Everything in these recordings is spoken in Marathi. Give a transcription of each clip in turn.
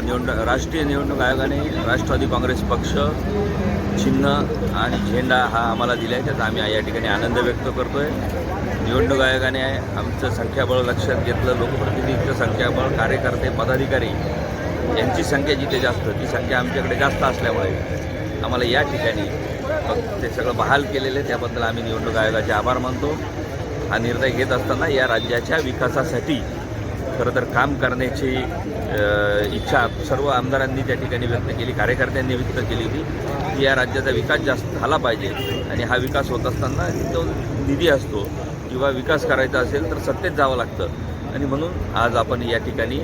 निवडणूक राष्ट्रीय निवडणूक आयोगाने राष्ट्रवादी काँग्रेस पक्ष चिन्ह आणि झेंडा हा आम्हाला दिला आहे त्याचा आम्ही या ठिकाणी आनंद व्यक्त करतो आहे निवडणूक आयोगाने आमचं संख्याबळ लक्षात घेतलं. लोकप्रतिनिधीचं संख्याबळ कार्यकर्ते पदाधिकारी यांची संख्या जिथे जास्त ती संख्या आमच्याकडे जास्त असल्यामुळे आम्हाला या ठिकाणी ते सगळं बहाल केलेलं आहे. त्याबद्दल आम्ही निवडणूक आयोगाचे आभार मानतो. हा निर्णय घेत असताना या राज्याच्या विकासासाठी खरं तर काम करण्याची इच्छा सर्व आमदारांनी त्या ठिकाणी व्यक्त केली कार्यकर्त्यांनी व्यक्त केली होती की या राज्याचा विकास जास्त झाला पाहिजे आणि हा विकास होत असताना तो निधी असतो किंवा विकास करायचा असेल तर सत्तेत जावं लागतं. आणि म्हणून आज आपण या ठिकाणी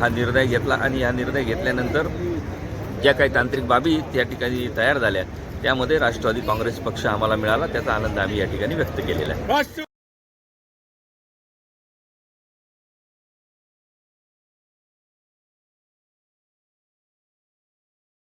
हा निर्णय घेतला आणि हा निर्णय घेतल्यानंतर ज्या काही तांत्रिक बाबी त्या ठिकाणी तयार झाल्या त्यामध्ये राष्ट्रवादी काँग्रेस पक्ष आम्हाला मिळाला त्याचा आनंद आम्ही या ठिकाणी व्यक्त केलेला आहे.